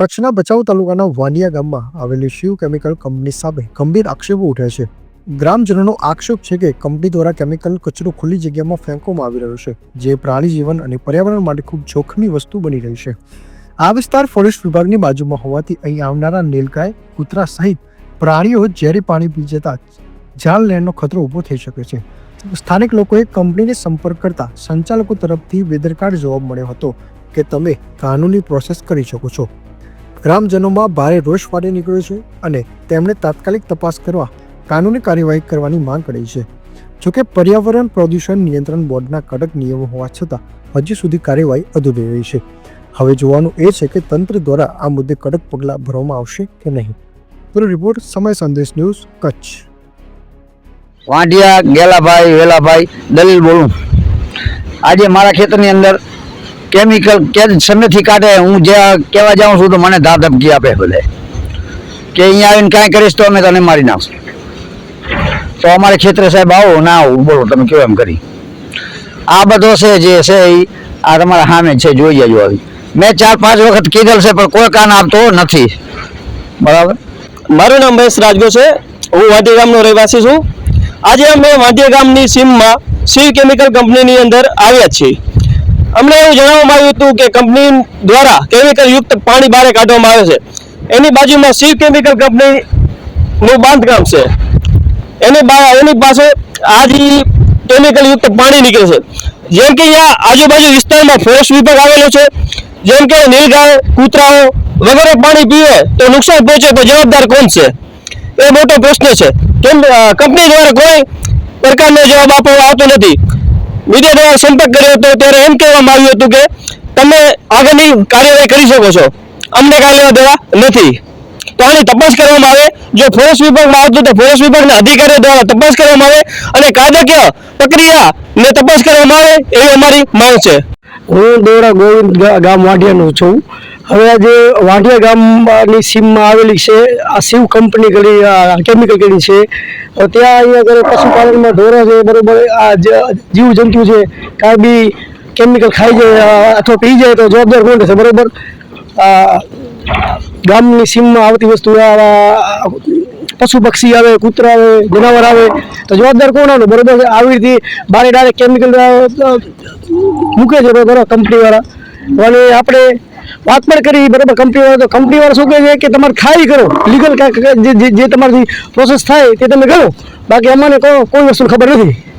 કચ્છના ભચાઉ તાલુકાના વાનિયા ગામમાં આવેલી શિવ કેમિકલ કંપની સામે ગંભીર આક્ષેપો ઉઠે છે. ગ્રામજનોનો આક્ષેપ છે કે કંપની દ્વારા કેમિકલ કચરો ખુલ્લી જગ્યામાં ફેંકવામાં આવી રહ્યો છે, જે પ્રાણી જીવન અને પર્યાવરણ માટે ખૂબ જોખમી વસ્તુ બની રહી છે. આ વિસ્તાર ફોરેસ્ટ વિભાગની બાજુમાં હોવાથી અહીં આવનારા નીલગાય, કૂતરા સહિત પ્રાણીઓ ઝેરી પાણી પી જતા જાન લેણનો ખતરો ઊભો થઈ શકે છે. સ્થાનિક લોકોએ કંપનીને સંપર્ક કરતા સંચાલકો તરફથી બેદરકાર જવાબ મળ્યો હતો કે તમે કાનૂની પ્રોસેસ કરી શકો છો. ગ્રામજનોમાં ભારે રોષ ફાટી નીકળ્યો છે અને તેમણે તાત્કાલિક તપાસ કરવા કાનૂની કાર્યવાહી કરવાની માંગ કરી છે. જોકે પર્યાવરણ પ્રદૂષણ નિયંત્રણ બોર્ડના કડક નિયમો હોવા છતાં હજી સુધી કાર્યવાહી અધૂરી રહી છે. હવે જોવાનું એ છે કે તંત્ર દ્વારા આ મુદ્દે કડક પગલાં ભરવામાં આવશે કે નહીં. પૂરો રિપોર્ટ, સમય સંદેશ ન્યૂઝ, કચ્છ. વાંઢિયા, ગેલાભાઈ, વેલાભાઈ, દલીલ બોલું. આજે મારા ખેતરની અંદર કેમિકલ કે સમયથી કાઢે, હું જે કહેવા જાઉં છું તો મને ધા ધમકી આપે બધે કે અહીંયા આવીને કાંઈ કરીશ તો અમે તને મારી નાખશું. તો અમારે ખેતરે સાહેબ આવો, ના આવું બોલો, તમે કયો એમ કરી. આ બધો છે જે છે એ આ તમારા સામે જ છે, જોઈ જજો આવી. મેં ચાર પાંચ વખત કીધેલ છે, પણ કોઈ કાન આપતો નથી. બરાબર? મારું નામ મહેશ રાજગો છે. હું વાંઢી ગામનો રહેવાસી છું. આજે અમે વાંઢી ગામની સીમમાં શિવ કેમિકલ કંપનીની અંદર આવ્યા છીએ. અમને એવું જણાવવામાં આવ્યું હતું કે કંપની દ્વારા કેમિકલ યુક્ત પાણી બહાર કાઢવામાં આવે છે. એની બાજુમાં શિવ કેમિકલ કંપનીનું બાંધકામ છે. એની એની પાસે આ જે કેમિકલ યુક્ત પાણી નીકળે છે. જેમ કે અહીંયા આજુબાજુ વિસ્તારમાં ફોરેસ્ટ વિભાગ આવેલો છે. જેમ કે નીલગાય કૂતરાઓ વગેરે પાણી પીવે તો નુકસાન પહોંચે તો જવાબદાર કોણ છે? એ મોટો પ્રશ્ન છે. કેમ કંપની દ્વારા કોઈ પ્રકારનો જવાબ આપવામાં આવતો નથી. મીડિયા દ્વારા સંપર્ક કર્યો હતો, ત્યારે એમ કહેવામાં આવ્યું હતું કે તમે આગળની કાર્યવાહી કરી શકો છો. અમને લેવા દેવા નથી. તો આની તપાસ કરવામાં આવે. જો ફોરેસ્ટ વિભાગમાં આવતું તો ફોરેસ્ટ વિભાગના અધિકારીઓ દ્વારા તપાસ કરવામાં આવે અને કાયદાકીય પ્રક્રિયા ને તપાસ કરવામાં આવે, એવી અમારી માંગ છે. હું દોરા ગોવિંદ ગામ વાઢિયાનો છું. હવે આજે વાઢિયા ગામની સીમમાં આવેલી છે, આ શિવ કંપની કરી કેમિકલ કરી છે ત્યાં અહીંયા આગળ પશુપાલનમાં ઢોરા છે, બરાબર, આ જીવજંતુ જીવ જંતુ છે, કાંઈ બી કેમિકલ ખાઈ જાય અથવા પી જાય તો જવાબદાર કોણ રહેશે, બરાબર? ગામની સીમમાં આવતી વસ્તુ આ પશુ પક્ષી આવે, કૂતરા આવે, જનાવર આવે, તો જવાબદાર કોણ આવે બરોબર આવી રીતે બારે ડાયરેક્ટ કેમિકલ મૂકે છે બરોબર કંપનીવાળા. અને આપણે વાત પણ કરી, બરાબર, કંપનીવાળા. તો કંપનીવાળા શું કહે છે કે તમારે ખાઈ કરો. લીગલ જે તમારી પ્રોસેસ થાય, તે તમે કરો. બાકી અમને કોઈ વસ્તુ ખબર નથી.